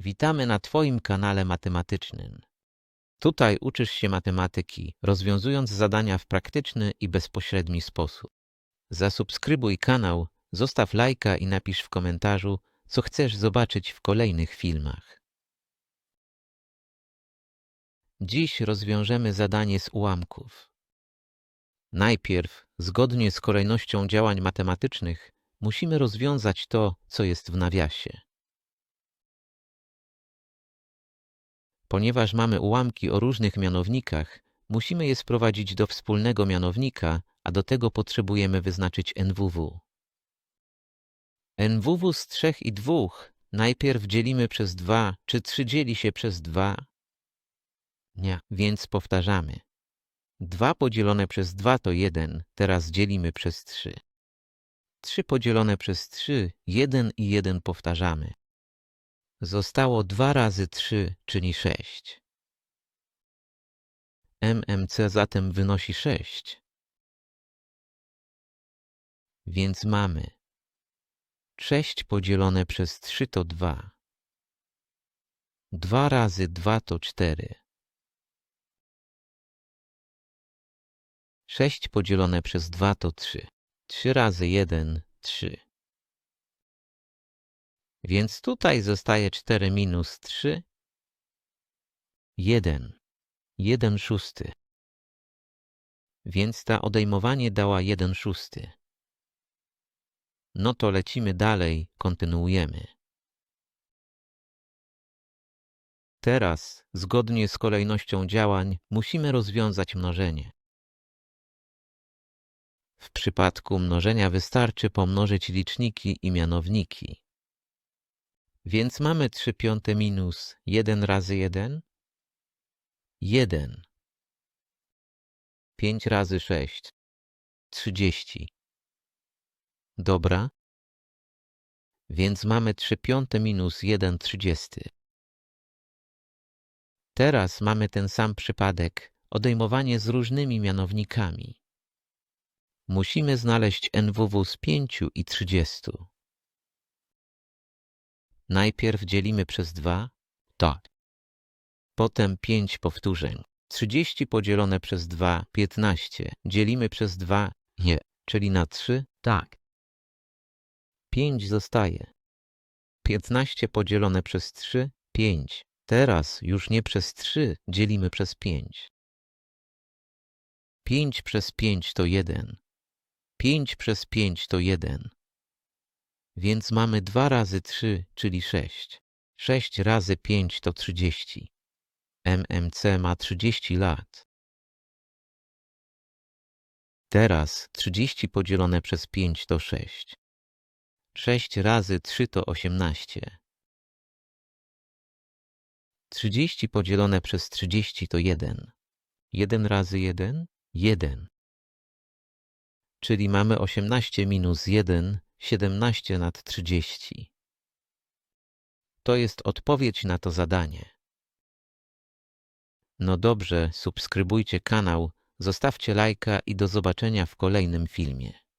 Witamy na Twoim kanale matematycznym. Tutaj uczysz się matematyki, rozwiązując zadania w praktyczny i bezpośredni sposób. Zasubskrybuj kanał, zostaw lajka i napisz w komentarzu, co chcesz zobaczyć w kolejnych filmach. Dziś rozwiążemy zadanie z ułamków. Najpierw, zgodnie z kolejnością działań matematycznych, musimy rozwiązać to, co jest w nawiasie. Ponieważ mamy ułamki o różnych mianownikach, musimy je sprowadzić do wspólnego mianownika, a do tego potrzebujemy wyznaczyć NWW. NWW z 3 i 2 najpierw dzielimy przez 2, czy 3 dzieli się przez 2? Nie, więc powtarzamy. 2 podzielone przez 2 to 1, teraz dzielimy przez 3. 3 podzielone przez 3, 1 i 1 powtarzamy. Zostało 2 razy 3, czyli 6. MMC zatem wynosi 6. Więc mamy 6 podzielone przez 3 to 2. 2 razy 2 to 4. 6 podzielone przez 2 to 3. 3 razy 1, 3. Więc tutaj zostaje 4 minus 3, 1, 1 szósty. Więc ta odejmowanie dała 1 szósty. No to lecimy dalej, kontynuujemy. Teraz, zgodnie z kolejnością działań, musimy rozwiązać mnożenie. W przypadku mnożenia wystarczy pomnożyć liczniki i mianowniki. Więc mamy 3 piąte minus 1 razy 1? 1. 5 razy 6. 30. Dobra. Więc mamy 3 piąte minus 1 trzydziesty. Teraz mamy ten sam przypadek, odejmowanie z różnymi mianownikami. Musimy znaleźć NWW z 5 i 30. Najpierw dzielimy przez 2? Tak. Potem 5 powtórzeń. 30 podzielone przez 2, 15. Dzielimy przez 2? Nie. Czyli na 3? Tak. 5 zostaje. 15 podzielone przez 3? 5. Teraz już nie przez 3 dzielimy przez 5. 5 przez 5 to 1. 5 przez 5 to 1. Więc mamy 2 razy 3, czyli 6. 6 razy 5 to 30. MMC ma 30 lat. Teraz 30 podzielone przez 5 to 6. 6 razy 3 to 18. 30 podzielone przez 30 to 1. 1 razy 1? 1. Czyli mamy 18 minus 1, 17 nad 30. To jest odpowiedź na to zadanie. No dobrze, subskrybujcie kanał, zostawcie lajka i do zobaczenia w kolejnym filmie.